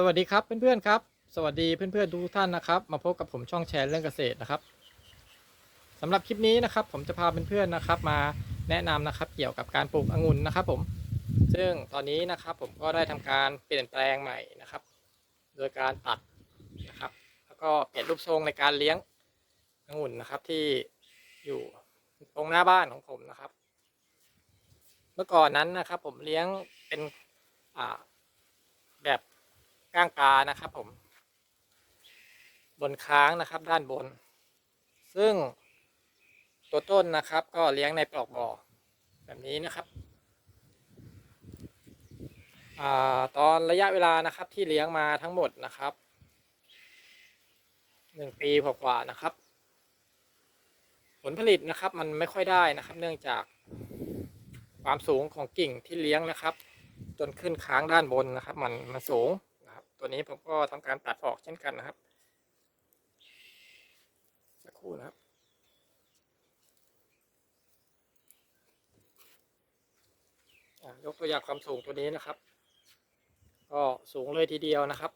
สวัสดีครับเพื่อนๆครับ สวัสดีเพื่อนๆทุกท่านนะครับ มาพบกับผมช่องแชร์เรื่องเกษตรนะครับสำหรับคลิปนี้นะครับ ผมจะพาเพื่อนๆนะครับ มาแนะนำนะครับ เกี่ยวกับการปลูกองุ่นนะครับ ผม ซึ่งตอนนี้นะครับ ผมก็ได้ทำการเปลี่ยนแปลงใหม่นะครับ โดยการตัดนะครับ แล้วก็เปลี่ยนรูปทรงในการเลี้ยงองุ่นนะครับ ที่อยู่ตรงหน้าบ้านของผมนะครับ เมื่อก่อนนั้นนะครับ ผมเลี้ยงเป็นอ่าแบบ ก้างกานะครับผม บนค้างนะครับด้านบน ซึ่งตัวต้นนะครับ ก็เลี้ยงในปลอกบ่อแบบนี้นะครับอตอนระยะเวลานะครับที่เลี้ยงมาทั้งหมดนะครับหนึ่งปีกว่าๆนะครับ ผลผลิตนะครับ มันไม่ค่อยได้นะครับ เนื่องจากความสูงของกิ่งที่เลี้ยงนะครับ จนขึ้นค้างด้านบนนะครับ มันมันสูง ตัวนี้ผมก็ทำการตัดออกเช่นกันนะครับสักครู่นะครับ ยกตัวอย่างความสูงตัวนี้นะครับ ก็สูงเลยทีเดียวนะครับ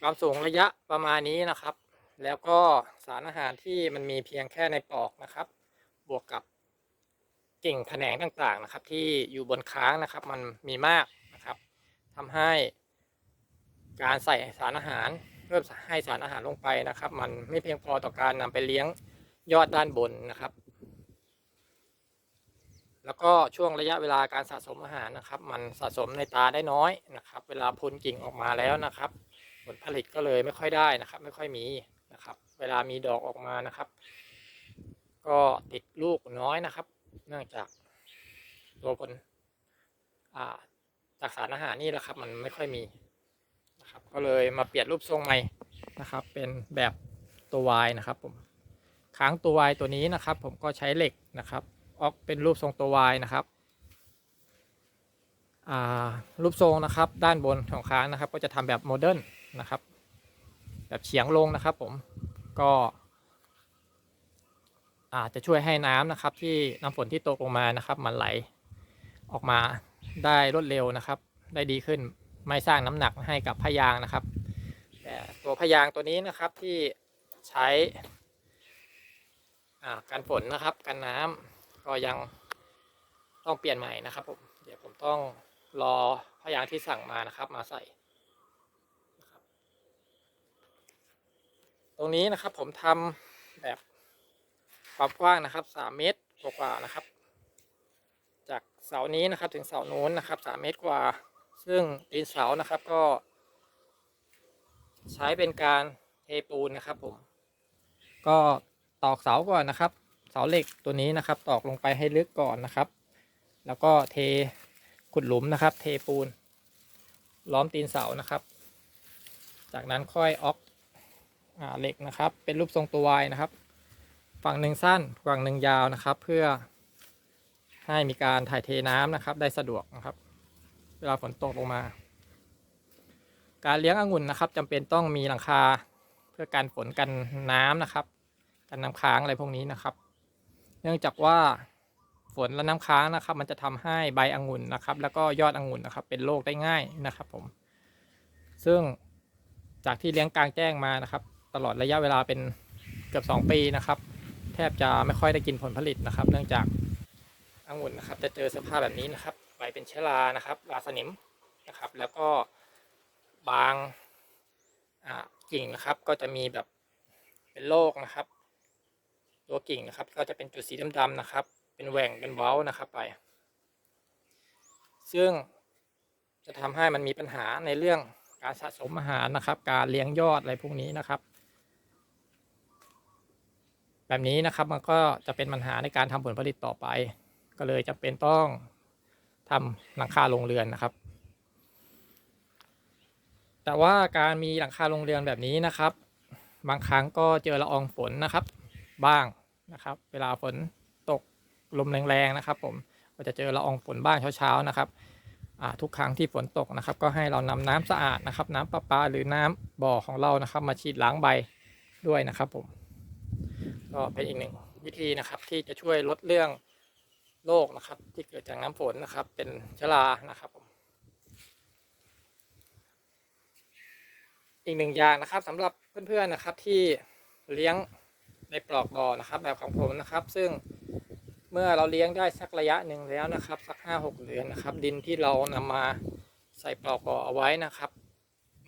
ความสูงระยะประมาณนี้นะครับ แล้วก็สารอาหารที่มันมีเพียงแค่ในปอกนะครับ บวกกับกิ่งแขนงต่างๆนะครับ ที่อยู่บนค้างนะครับ มันมีมาก ทำให้ การใส่สารอาหารเพิ่มให้สารอาหารลงไปนะครับ มันไม่เพียงพอต่อการนำไปเลี้ยงยอดด้านบนนะครับ แล้วก็ช่วงระยะเวลาการสะสมอาหารนะครับ มันสะสมในตาได้น้อยนะครับ เวลาพ้นกิ่งออกมาแล้วนะครับ ผลผลิตก็เลยไม่ค่อยได้นะครับ ไม่ค่อยมีนะครับ เวลามีดอกออกมานะครับ ก็ติดลูกน้อยนะครับ เนื่องจากตัวผลอ่า จากสารอาหารนี่แหละครับ มันไม่ค่อยมีนะครับ ก็เลยมาเปลี่ยนรูปทรงใหม่นะครับ เป็นแบบตัววายนะครับผมค้างตัววายตัวนี้นะครับ ผมก็ใช้เหล็กนะครับ ออกเป็นรูปทรงตัววายนะครับรูปทรงนะครับ ด้านบนของค้างนะครับ ก็จะทำแบบโมเดิร์นนะครับ แบบเฉียงลงนะครับ ผมก็อาจจะช่วยให้น้ำนะครับที่น้ำฝนที่ตกลงมานะครับ มันไหลออกมา ได้รวดเร็วนะครับ ได้ดีขึ้นไม่สร้างน้ำหนักให้กับพยางนะครับแต่ตัวพยางตัวนี้นะครับที่ใช้อ่ากันฝนนะครับกันน้ำก็ยังต้องเปลี่ยนใหม่นะครับผมเดี๋ยวผมต้องรอพยางที่สั่งมานะครับมาใส่นะครับตรงนี้นะครับผมทำแบบความกว้างนะครับสามเมตรกว่าๆนะครับ จากเสานี้นะครับถึงเสาโน้นนะครับสามเมตรกว่า ซึ่งตีนเสานะครับก็ ใช้เป็นการเทปูนนะครับผม ก็ตอกเสาก่อนนะครับ เสาเหล็กตัวนี้นะครับ ตอกลงไปให้ลึกก่อนนะครับ แล้วก็เทขุดหลุมนะครับ เทปูน ล้อมตีนเสานะครับ จากนั้นค่อยออกอเหล็กนะครับ เป็นรูปทรงตัววายนะครับ ฝั่งหนึ่งสั้นฝั่งหนึ่งยาวนะครับ เพื่อ ให้มีการถ่ายเทน้ำนะครับ ได้สะดวกนะครับ เวลาฝนตกลงมา การเลี้ยงองุ่นนะครับจำเป็นต้องมีหลังคาเพื่อการฝนกันน้ำนะครับกันน้ำค้างอะไรพวกนี้นะครับ เนื่องจากว่าฝนและน้ำค้างนะครับ มันจะทำให้ใบองุ่นนะครับ แล้วก็ยอดองุ่นนะครับ เป็นโรคได้ง่ายนะครับ ผม ซึ่งจากที่เลี้ยงกลางแจ้งมานะครับ ตลอดระยะเวลาเป็นเกือบ 2 ปีนะครับ แทบจะไม่ค่อยได้กินผลผลิตนะครับ เนื่องจาก องุ่นนะครับ จะเจอสภาพแบบนี้นะครับ ใบเป็นเชื้อรานะครับราสนิมนะครับ แล้วก็บางกิ่งนะครับ ก็จะมีแบบเป็นโรคนะครับ ตัวกิ่งนะครับ ก็จะเป็นจุดสีดำๆนะครับ เป็นแหว่งเป็นเว้านะครับไป ซึ่งจะทำให้มันมีปัญหาในเรื่องการสะสมอาหารนะครับ การเลี้ยงยอดอะไรพวกนี้นะครับ แบบนี้นะครับมันก็จะเป็นปัญหาในการทำผลผลิตต่อไป ก็เลยจำเป็นต้องทำหลังคาโรงเรือนนะครับ แต่ว่าการมีหลังคาโรงเรือนแบบนี้นะครับ บางครั้งก็เจอละอองฝนนะครับ บ้างนะครับ เวลาฝนตกลมแรงๆนะครับ ผมก็จะเจอละอองฝนบ้างเช้าๆนะครับทุกครั้งที่ฝนตกนะครับ ก็ให้เรานำน้ำสะอาดนะครับ น้ำประปาหรือน้ำบ่อของเรานะครับ มาฉีดล้างใบด้วยนะครับผมก็เป็นอีกหนึ่งวิธีนะครับที่จะช่วยลดเรื่อง โรคนะครับ ที่เกิดจากน้ำฝนนะครับ เป็นชรานะครับผมอีกหนึ่งอย่างนะครับสำหรับเพื่อนๆนะครับ ที่เลี้ยงในปลอกบ่อนะครับ แบบของผมนะครับ ซึ่งเมื่อเราเลี้ยงได้สักระยะหนึ่งแล้วนะครับ สักห้าหกเดือนนะครับ ดินที่เรานำมาใส่ปลอกบ่อเอาไว้นะครับ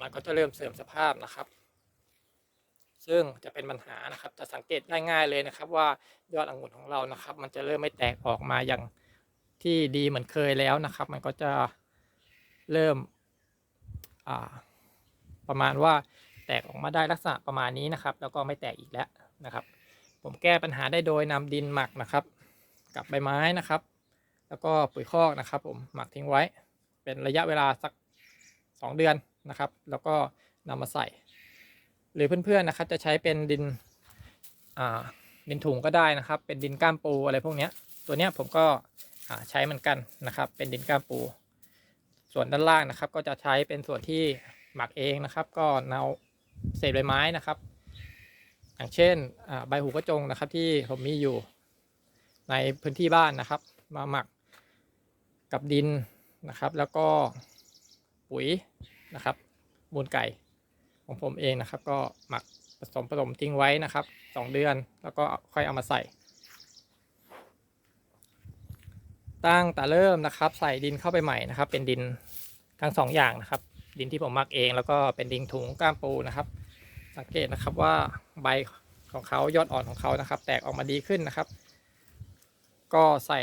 มันก็จะเริ่มเสื่อมสภาพนะครับ ซึ่งจะเป็นปัญหานะครับ จะสังเกตได้ง่ายเลยนะครับ ว่ายอดองุ่นของเรานะครับ มันจะเริ่มไม่แตกออกมาอย่างที่ดีเหมือนเคยแล้วนะครับ มันก็จะเริ่มประมาณว่าแตกออกมาได้ลักษณะประมาณนี้นะครับ แล้วก็ไม่แตกอีกแล้วนะครับ ผมแก้ปัญหาได้โดยนำดินหมักนะครับ กับใบไม้นะครับ แล้วก็ปุ๋ยคอกนะครับ ผมหมักทิ้งไว้ เป็นระยะเวลาสัก 2 เดือนนะครับ แล้วก็นำมาใส่ หรือเพื่อนๆนะครับจะใช้เป็นดินอ่าดินถุงก็ได้นะครับ เป็นดินก้ามปูอะไรพวกเนี้ยตัวเนี้ยผมก็อ่าใช้เหมือนกันนะครับ เป็นดินก้ามปู ส่วนด้านล่างนะครับ ก็จะใช้เป็นส่วนที่หมักเองนะครับ ก็เนาเศษใบไม้นะครับ อย่างเช่นใบหูกระจงนะครับ ที่ผมมีอยู่ในพื้นที่บ้านนะครับ มาหมักกับดินนะครับ แล้วก็ปุ๋ยนะครับมูลไก่ ของผมเองนะครับ ก็หมักผสมผสมทิ้งไว้นะครับสองเดือนแล้วก็ค่อยเอามาใส่ ตั้งแต่เริ่มนะครับ ใส่ดินเข้าไปใหม่นะครับ เป็นดินทั้งสองอย่างนะครับ ดินที่ผมหมักเอง แล้วก็เป็นดินถุงก้ามปูนะครับ สังเกตนะครับว่าใบของเขายอดอ่อนของเขานะครับ แตกออกมาดีขึ้นนะครับ ก็ใส่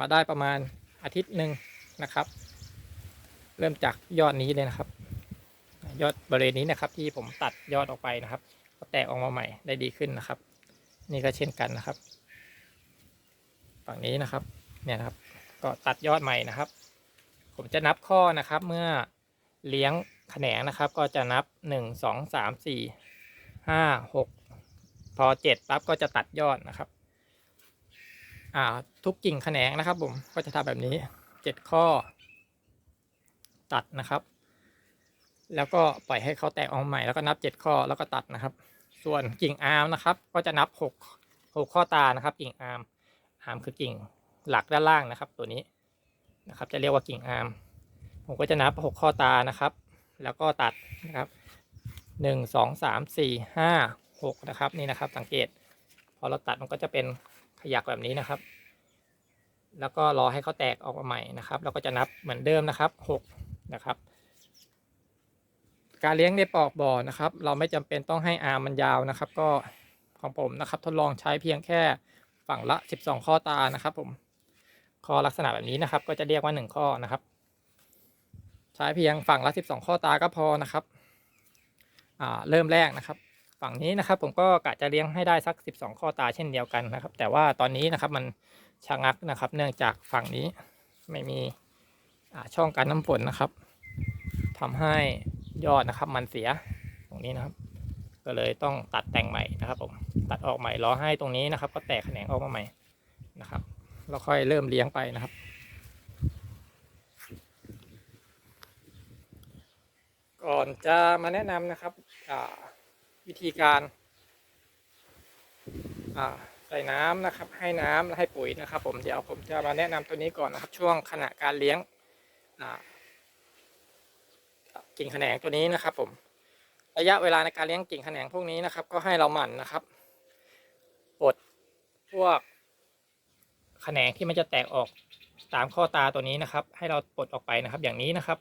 มาได้ประมาณอาทิตย์หนึ่งนะครับ เริ่มจากยอดนี้เลยนะครับ ยอดบริเวณนี้นะครับ ที่ผมตัดยอดออกไปนะครับ ก็แตกออกมาใหม่ได้ดีขึ้นนะครับ นี่ก็เช่นกันนะครับ ฝั่งนี้นะครับ เนี่ยนะครับ ก็ตัดยอดใหม่นะครับ ผมจะนับข้อนะครับ เมื่อเลี้ยงแขนงนะครับ ก็จะนับหนึ่งสองสามสี่ห้าหกพอเจ็ดปั๊บก็จะตัดยอดนะครับ อ่า ทุกกิ่งแขนงนะครับ ผมก็จะทำแบบนี้เจ็ดข้อ ตัดนะครับ แล้วก็ปล่อยให้เขาแตกออกมาใหม่แล้วก็นับเจ็ดข้อแล้วก็ตัดนะครับ ส่วนกิ่งอาร์มนะครับ ก็จะนับหกหกข้อตานะครับ กิ่งอาร์มอาร์มคือกิ่งหลักด้านล่างนะครับ ตัวนี้นะครับ จะเรียกว่ากิ่งอาร์มผมก็จะนับหกข้อตานะครับ แล้วก็ตัดนะครับหนึ่งสองสามสี่ห้าหกนะครับ นี่นะครับ สังเกต พอเราตัดมันก็จะเป็นขยักแบบนี้นะครับ แล้วก็รอให้เขาแตกออกมาใหม่นะครับ เราก็จะนับเหมือนเดิมนะครับหกนะครับ การเลี้ยงในปอกบ่อนะครับ เราไม่จำเป็นต้องให้อาร์มมันยาวนะครับ ก็ของผมนะครับ ทดลองใช้เพียงแค่ฝั่งละ 12 ข้อตานะครับ ผมข้อลักษณะแบบนี้นะครับ ก็จะเรียกว่า 1 ข้อนะครับ ใช้เพียงฝั่งละ 12 ข้อตาก็พอนะครับอ่าเริ่มแรกนะครับ ฝั่งนี้นะครับ ผมก็กะจะเลี้ยงให้ได้สัก 12 ข้อตาเช่นเดียวกันนะครับ แต่ว่าตอนนี้นะครับมันชะงักนะครับ เนื่องจากฝั่งนี้ไม่มีช่องการน้ำฝนนะครับทำให้ ยอดนะครับ มันเสียตรงนี้นะครับ ก็เลยต้องตัดแต่งใหม่นะครับผมตัดออกใหม่รอให้ตรงนี้นะครับ ก็แตกแขนงออกมาใหม่นะครับแล้วค่อยเริ่มเลี้ยงไปนะครับก่อนจะมาแนะนำนะครับวิธีการใส่น้ำนะครับ ให้น้ำและให้ปุ๋ยนะครับ ผมเดี๋ยวผมจะมาแนะนำตัวนี้ก่อนนะครับ ช่วงขณะการเลี้ยงอ่า กิ่งแขนงตัวนี้นะครับ ผม ระยะเวลาในการเลี้ยงกิ่งแขนงพวกนี้นะครับ ก็ให้เราหมั่นนะครับปลดพวกแขนงที่มันจะแตกออกตามข้อตาตัวนี้นะครับ ให้เราปลดออกไปนะครับ อย่างนี้นะครับ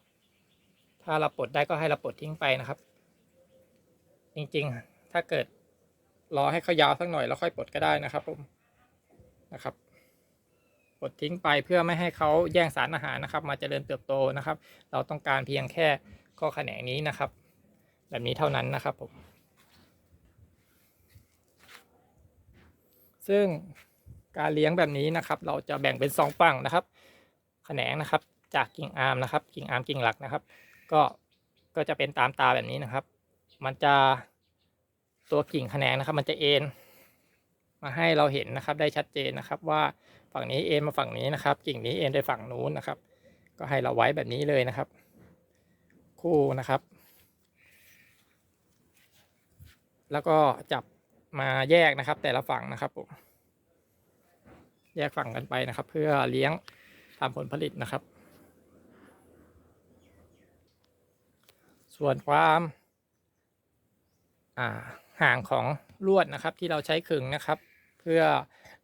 ถ้าเราปลดได้ก็ให้เราปลดทิ้งไปนะครับ จริงๆ ถ้าเกิดรอให้เขายาวสักหน่อยแล้วค่อยปลดก็ได้นะครับผมนะครับปลดทิ้งไปเพื่อไม่ให้เขาแย่งสารอาหารนะครับ มาเจริญเติบโตนะครับ เราต้องการเพียงแค่ ข้อแขนงนี้นะครับ แบบนี้เท่านั้นนะครับผม ซึ่งการเลี้ยงแบบนี้นะครับ เราจะแบ่งเป็นสองฝั่งนะครับแขนงนะครับ จากกิ่งอาร์มนะครับ กิ่งอาร์มกิ่งหลักนะครับ ก็ก็จะเป็นตามตาแบบนี้นะครับ มันจะตัวกิ่งแขนงนะครับ มันจะเอ็นมาให้เราเห็นนะครับ ได้ชัดเจนนะครับ ว่าฝั่งนี้เอ็นมาฝั่งนี้นะครับ กิ่งนี้เอ็นไปฝั่งนู้นนะครับ ก็ให้เราไว้แบบนี้เลยนะครับ คู่นะครับ แล้วก็จับมาแยกนะครับ แต่ละฝั่งนะครับผมแยกฝั่งกันไปนะครับ เพื่อเลี้ยงทำผลผลิตนะครับ ส่วนความาห่างของลวดนะครับ ที่เราใช้ขึงนะครับ เพื่อ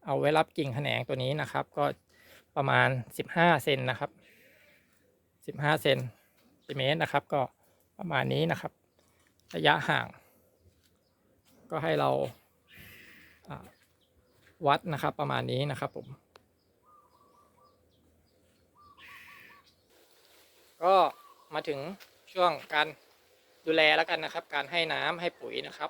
เอาไว้รับกิ่งแขนงตัวนี้นะครับ ก็ประมาณ 15เซนนะครับ 15เซน ติเมตรนะครับ ก็ประมาณนี้นะครับ ระยะห่าง ก็ให้เราวัดนะครับประมาณนี้นะครับผมก็มาถึงช่วงการดูแลแล้วกันนะครับ การให้น้ำให้ปุ๋ยนะครับ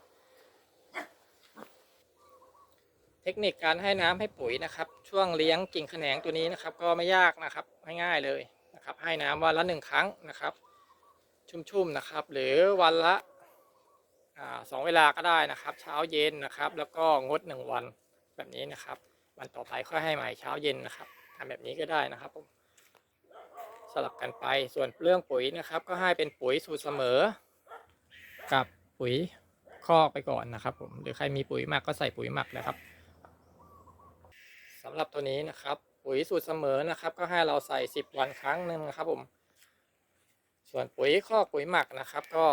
เทคนิคการให้น้ำให้ปุ๋ยนะครับ ช่วงเลี้ยงกิ่งแขนงตัวนี้นะครับ ก็ไม่ยากนะครับง่ายๆเลยนะครับ ให้น้ำวันละหนึ่งครั้งนะครับ ชุ่มๆนะครับ หรือวันละสองเวลาก็ได้นะครับ เช้าเย็นนะครับ แล้วก็งดหนึ่งวันแบบนี้นะครับ วันต่อไปค่อยให้ใหม่เช้าเย็นนะครับทำแบบนี้ก็ได้นะครับผมสลับกันไปส่วนเรื่องปุ๋ยนะครับ ก็ให้เป็นปุ๋ยสูตรเสมอ กับปุ๋ยคอกไปก่อนนะครับ ผมหรือใครมีปุ๋ยหมักก็ใส่ปุ๋ยหมักเลยครับสำหรับตัวนี้นะครับ ปุ๋ยสูตรเสมอนะครับ ก็ให้เราใส่ 10 วันครั้งหนึ่งนะครับผม ส่วนปุ๋ยคอกปุ๋ยหมักนะครับ ก็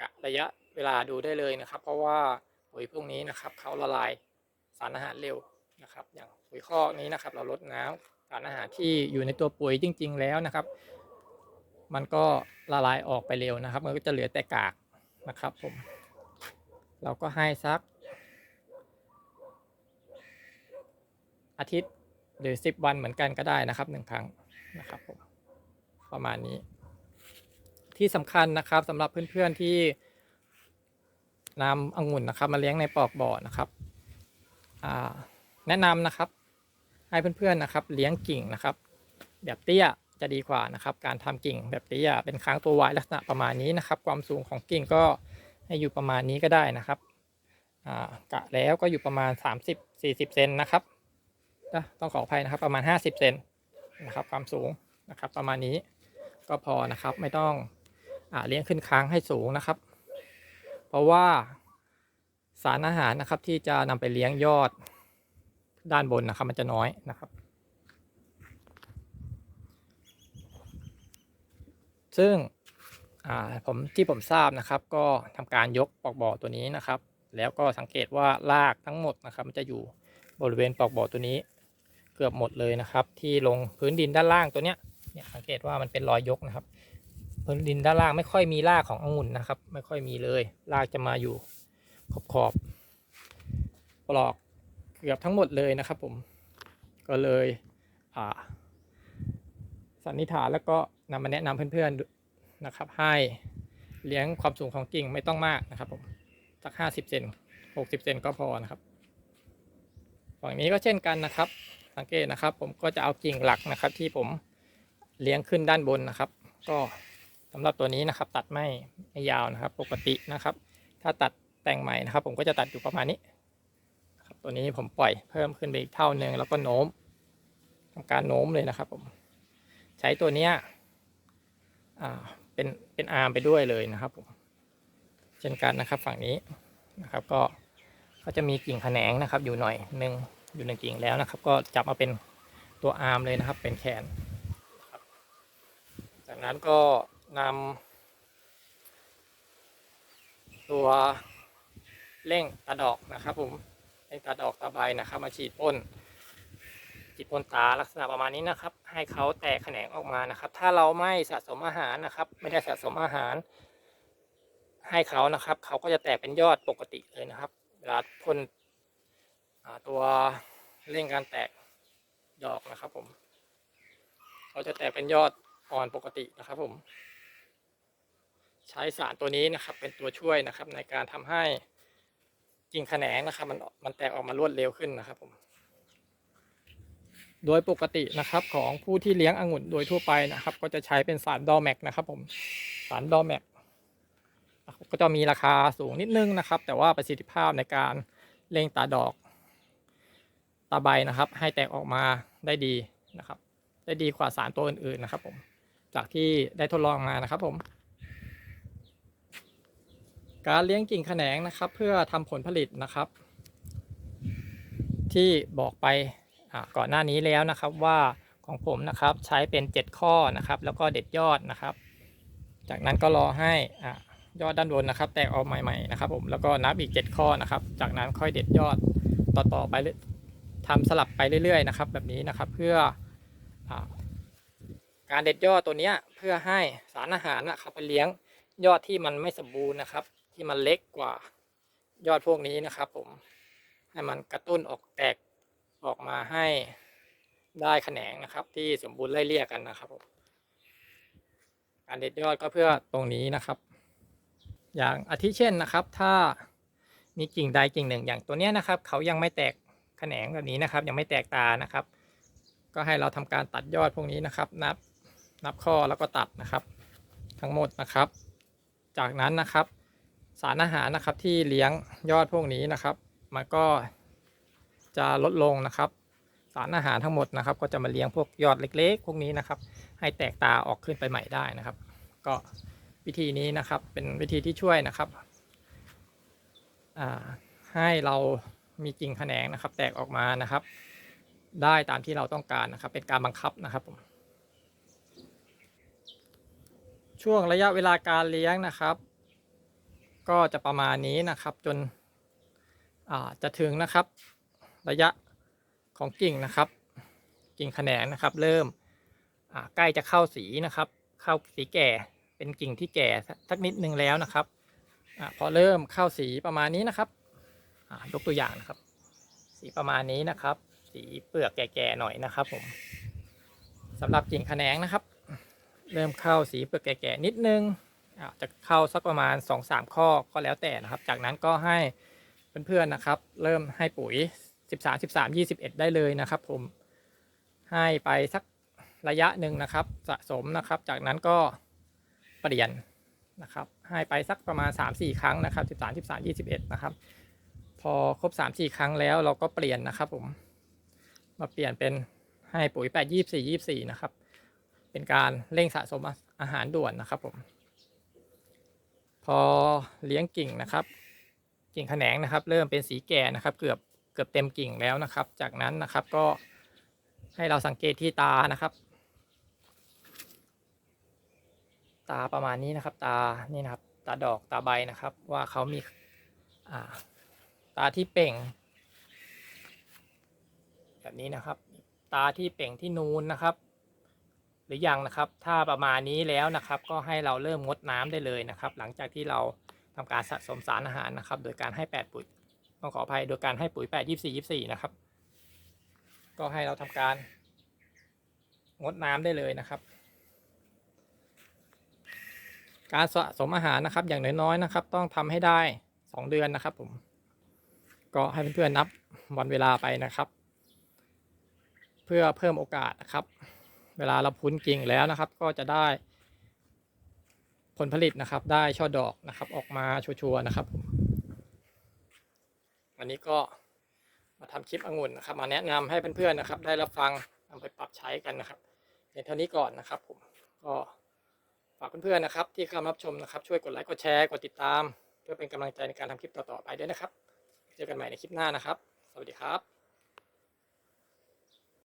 กะระยะเวลาดูได้เลยนะครับ เพราะว่าปุ๋ยพวกนี้นะครับเขาละลายสารอาหารเร็วนะครับ อย่างปุ๋ยคอกนี้นะครับ เราลดน้ำสารอาหารที่อยู่ในตัวปุ๋ยจริง ๆ แล้วนะครับ มันก็ละลายออกไปเร็วนะครับ มันก็จะเหลือแต่กากนะครับผม เราก็ให้สัก อาทิตย์หรือ 10 วันเหมือนกันก็ได้นะครับหนึ่งครั้งนะครับผมประมาณนี้ ที่สำคัญนะครับสำหรับเพื่อนๆที่นำองุ่นนะครับ มาเลี้ยงในปลอกบ่อนะครับแนะนำนะครับ ให้เพื่อนๆนะครับ เลี้ยงกิ่งนะครับ แบบเตี้ยจะดีกว่านะครับ การทำกิ่งแบบเตี้ยเป็นค้างตัววายลักษณะประมาณนี้นะครับ ความสูงของกิ่งก็ให้อยู่ประมาณนี้ก็ได้นะครับกะแล้วก็อยู่ประมาณ 30-40เซนนะครับต้องขออภัยนะครับ ประมาณ 50เซนนะครับ ความสูงนะครับ ประมาณนี้ก็พอนะครับไม่ต้อง เลี้ยงขึ้นค้างให้สูงนะครับ เพราะว่าสารอาหารนะครับที่จะนำไปเลี้ยงยอดด้านบนนะครับ มันจะน้อยนะครับ ซึ่งผมที่ผมทราบนะครับ ก็ทำการยกปลอกบ่อตัวนี้นะครับ แล้วก็สังเกตว่ารากทั้งหมดนะครับ มันจะอยู่บริเวณปลอกบ่อตัวนี้ เกือบหมดเลยนะครับ ที่ลงพื้นดินด้านล่างตัวเนี้ยเนี่ยสังเกตว่ามันเป็นรอยยกนะครับ ดินด้านล่างไม่ค่อยมีรากขององุ่นนะครับ ไม่ค่อยมีเลยรากจะมาอยู่ขอบขอบปลอกเกือบทั้งหมดเลยนะครับ ผมก็เลยอ่าสันนิษฐานแล้วก็นำมาแนะนำเพื่อนๆนะครับ ให้เลี้ยงความสูงของกิ่งไม่ต้องมากนะครับ ผมสักห้าสิบเซนหกสิบเซนก็พอนะครับฝั่งนี้ก็เช่นกันนะครับ สังเกตนะครับ ผมก็จะเอากิ่งหลักนะครับ ที่ผมเลี้ยงขึ้นด้านบนนะครับ ก็ สำหรับตัวนี้นะครับตัดไม่ไม่ยาวนะครับ ปกตินะครับ ถ้าตัดแต่งใหม่นะครับ ผมก็จะตัดอยู่ประมาณนี้ครับตัวนี้ผมปล่อยเพิ่มขึ้นไปอีกเท่าหนึ่งแล้วก็โน้มทำการโน้มเลยนะครับผมใช้ตัวเนี้ยอ่าเป็นเป็นอาร์มไปด้วยเลยนะครับผมเช่นกันนะครับฝั่งนี้นะครับก็ก็จะมีกิ่งแขนงนะครับ อยู่หน่อยหนึ่งอยู่หนึ่งกิ่งแล้วนะครับ ก็จับมาเป็นตัวอาร์มเลยนะครับ เป็นแขนจากนั้นก็ นำตัวเร่งตาดอกนะครับผมเร่งตาดอกตาใบนะครับ มาฉีดพ่นจิตปนตาลักษณะประมาณนี้นะครับ ให้เขาแตกแขนงออกมานะครับ ถ้าเราไม่สะสมอาหารนะครับ ไม่ได้สะสมอาหาร ให้เขานะครับ เขาก็จะแตกเป็นยอดปกติเลยนะครับ เวลาพ่นตัวเร่งการแตกดอกนะครับผม เขาจะแตกเป็นยอดอ่อนปกตินะครับผม ใช้สารตัวนี้นะครับ เป็นตัวช่วยนะครับ ในการทำให้กิ่งแขนงนะครับมันมันแตกออกมารวดเร็วขึ้นนะครับผมโดยปกตินะครับของผู้ที่เลี้ยงองุ่นโดยทั่วไปนะครับ ก็จะใช้เป็นสารดอแมกนะครับ ผมสารดอแมกก็จะมีราคาสูงนิดนึงนะครับ แต่ว่าประสิทธิภาพในการเร่งตาดอก ตาใบนะครับ ให้แตกออกมาได้ดีนะครับ ได้ดีกว่าสารตัวอื่นๆนะครับ ผมจากที่ได้ทดลองมานะครับ ผม การเลี้ยงกิ่งแขนงนะครับ เพื่อทำผลผลิตนะครับ ที่บอกไปก่อนหน้านี้แล้วนะครับว่าของผมนะครับใช้เป็น 7 ข้อนะครับ แล้วก็เด็ดยอดนะครับ จากนั้นก็รอให้อยอดด้านบนนะครับ แตกออกใหม่ๆนะครับ ผมแล้วก็นับอีก 7 ข้อนะครับ จากนั้นค่อยเด็ดยอดต่อๆไปเรื่อยทำสลับไปเรื่อยๆนะครับ แบบนี้นะครับเพื่ออการเด็ดยอดตัวนี้เพื่อให้สารอาหารนะครับไปเลี้ยงยอดที่มันไม่สมบูรณ์นะครับ ที่มันเล็กกว่ายอดพวกนี้นะครับ ผมให้มันกระตุ้นออกแตกออกมาให้ได้แขนงนะครับ ที่สมบูรณ์ไล่เลี่ยกันนะครับผมการเด็ดยอดก็เพื่อตรงนี้นะครับ อย่างอาทิเช่นนะครับ ถ้ามีกิ่งใดกิ่งหนึ่งอย่างตัวเนี้ยนะครับ เขายังไม่แตกแขนงแบบนี้นะครับ ยังไม่แตกตานะครับ ก็ให้เราทำการตัดยอดพวกนี้นะครับ นับนับข้อแล้วก็ตัดนะครับ ทั้งหมดนะครับ จากนั้นนะครับ สารอาหารนะครับที่เลี้ยงยอดพวกนี้นะครับ มันก็จะลดลงนะครับ สารอาหารทั้งหมดนะครับ ก็จะมาเลี้ยงพวกยอดเล็ก ๆ พวกนี้นะครับ ให้แตกตาออกขึ้นไปใหม่ได้นะครับ ก็วิธีนี้นะครับเป็นวิธีที่ช่วยนะครับให้เรามีกิ่งแขนงนะครับ แตกออกมานะครับ ได้ตามที่เราต้องการนะครับ เป็นการบังคับนะครับผมช่วงระยะเวลาการเลี้ยงนะครับ ก็จะประมาณนี้นะครับจนจะถึงนะครับ ระยะของกิ่งนะครับ กิ่งแขนงนะครับ เริ่มใกล้จะเข้าสีนะครับ เข้าสีแก่เป็นกิ่งที่แก่สักนิดนึงแล้วนะครับอพอเริ่มเข้าสีประมาณนี้นะครับยกตัวอย่างนะครับ สีประมาณนี้นะครับ สีเปลือกแก่ๆหน่อยนะครับ ผมสำหรับกิ่งแขนงนะครับ เริ่มเข้าสีเปลือกแก่ๆนิดนึง จะเข้าสักประมาณ 2-3 ข้อก็แล้วแต่นะครับ จากนั้นก็ให้เพื่อนๆนะครับ เริ่มให้ปุ๋ย 13 13 21 ได้เลยนะครับ ผมให้ไปสักระยะหนึ่งนะครับ สะสมนะครับ จากนั้นก็เปลี่ยนนะครับ ให้ไปสักประมาณ 3-4 ครั้งนะครับ 13 13 21 นะครับ พอครบ 3-4 ครั้งแล้วเราก็เปลี่ยนนะครับผมมาเปลี่ยนเป็นให้ปุ๋ย 8 24 24 นะครับ เป็นการเร่งสะสมอาหารด่วนนะครับผม พอเลี้ยงกิ่งนะครับ กิ่งแขนงนะครับ เริ่มเป็นสีแก่นะครับ เกือบเกือบเต็มกิ่งแล้วนะครับ จากนั้นนะครับก็ให้เราสังเกตที่ตานะครับ ตาประมาณนี้นะครับ ตานี่นะครับ ตาดอกตาใบนะครับ ว่าเขามีาตาที่เป่ง แบบนี้นะครับ ตาที่เป่งที่นูนนะครับ หรือยังนะครับ ถ้าประมาณนี้แล้วนะครับ ก็ให้เราเริ่มงดน้ำได้เลยนะครับ หลังจากที่เราทำการสะสมสารอาหารนะครับ โดยการให้ 8 ปุ๋ยต้องขออภัยโดยการให้ปุ๋ย 8 24 24 นะครับ ก็ให้เราทำการงดน้ำได้เลยนะครับ การสะสมอาหารนะครับ อย่างน้อยๆนะครับ ต้องทำให้ได้ 2 เดือนนะครับผมก็ให้เพื่อนๆนับวันเวลาไปนะครับ เพื่อเพิ่มโอกาสนะครับ เวลาเราพุ้นกิ่งแล้วนะครับ ก็จะได้ ผลผลิตนะครับ ได้ช่อดอกนะครับ ออกมาชัวร์นะครับผมวันนี้ก็มาทำคลิปองุ่นนะครับ มาแนะนำให้เพื่อนๆนะครับ ได้รับฟังนำไปปรับใช้กันนะครับเพียงเท่านี้ก่อนนะครับ ผมก็ฝากเพื่อนๆนะครับ ที่เข้ามารับชมนะครับ ช่วยกดไลค์กดแชร์กดติดตาม เพื่อเป็นกำลังใจในการทำคลิปต่อๆไปด้วยนะครับ เจอกันใหม่ในคลิปหน้านะครับ สวัสดีครับ